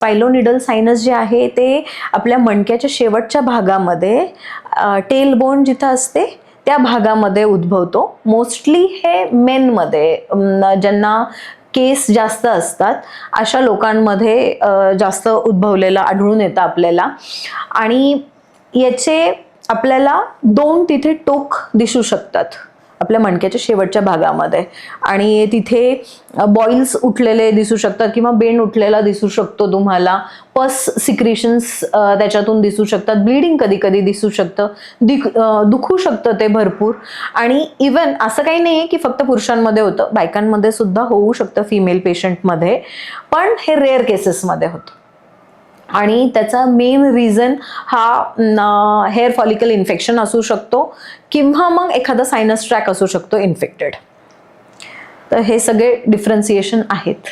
Pilonidal sinus जे आहे ते आपल्या मणक्याच्या शेवटच्या भागामध्ये टेल बोन जिथं असते त्या भागामध्ये उद्भवतो. मोस्टली हे मेनमध्ये ज्यांना केस जास्त असतात अशा लोकांमध्ये जास्त उद्भवलेलं आढळून येतं आपल्याला. आणि याचे आपल्याला दोन तिथे टोक दिसू शकतात. आपल्या मणक्याच्या शेवटच्या भागामध्ये. आणि तिथे बॉईल्स उठलेले दिसू शकतात किंवा बेंड उठलेला दिसू शकतो तुम्हाला. पस सिक्रिशन्स त्याच्यातून दिसू शकतात. ब्लिडिंग कधी कधी दिसू शकतं. दिख दुखू शकतं ते भरपूर. आणि इवन असं काही नाही आहे की फक्त पुरुषांमध्ये होतं. बायकांमध्ये सुद्धा होऊ शकतं फिमेल पेशंटमध्ये पण हे रेअर केसेसमध्ये होतं. आणि त्याचा मेन रिझन हा हेअर फॉलिकल इन्फेक्शन असू शकतो किंवा मग एखादा सायनस ट्रॅक असू शकतो इन्फेक्टेड तर हे सगळे डिफरन्सिएशन आहेत.